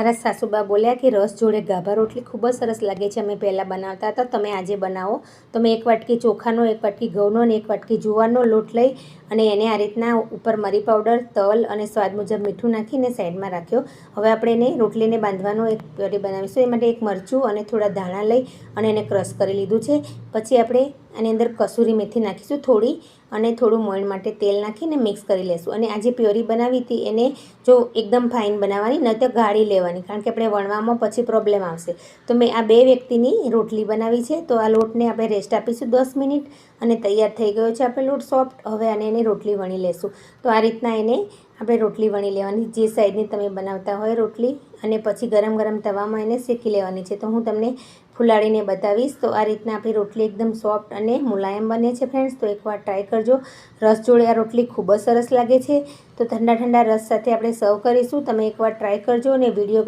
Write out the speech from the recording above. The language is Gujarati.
મારા સાસુબા બોલ્યા કે રસ જોડે ગાભા રોટલી ખૂબ જ સરસ લાગે છે, અમે પહેલાં બનાવતા હતા, તમે આજે બનાવો. તો મેં એક વાટકી ચોખાનો, એક વાટકી ઘઉંનો અને એક વાટકી જુવારનો લોટ લઈ અને એને આ રીતના ઉપર મરી પાવડર, તલ અને સ્વાદ મુજબ મીઠું નાખીને સાઈડમાં રાખ્યો. હવે આપણે એને રોટલીને બાંધવાનો એક બનાવીશું. એ માટે એક મરચું અને થોડા ધાણા લઈ અને એને ક્રશ કરી લીધું છે. પછી આપણે આની અંદર કસૂરી મેથી નાખીશું થોડી અને થોડું મોઈણ માટે તેલ નાખીને મિક્સ કરી લેશું. અને આ જે પ્યોરી બનાવી હતી એને જો એકદમ ફાઇન બનાવવાની ન તો ગાળી લેવાની, કારણ કે આપણે વણવામાં પછી પ્રોબ્લેમ આવશે. તો મેં આ બે વ્યક્તિની રોટલી બનાવી છે, તો આ લોટને આપણે રેસ્ટ આપીશું દસ મિનિટ અને તૈયાર થઈ ગયો છે આપણે લોટ સોફ્ટ હવે આને એને રોટલી વણી લેશું. તો આ રીતના એને આપણે રોટલી વણી લેવાની. જે સાઈડની તમે બનાવતા હોય રોટલી અને પછી ગરમ ગરમ તવામાં એને શેકી લેવાની છે. તો હું તમને ફુલાડીને બતાવીશ. તો આ રીતના આપણી રોટલી એકદમ સોફ્ટ અને મુલાયમ બને છે ફ્રેન્ડ્સ તો એકવાર ટ્રાય કરજો. રસ જોડે આ રોટલી ખૂબ જ સરસ લાગે છે. તો ઠંડા ઠંડા રસ સાથે આપણે સર્વ કરીશું. તમે એકવાર ટ્રાય કરજો અને વીડિયો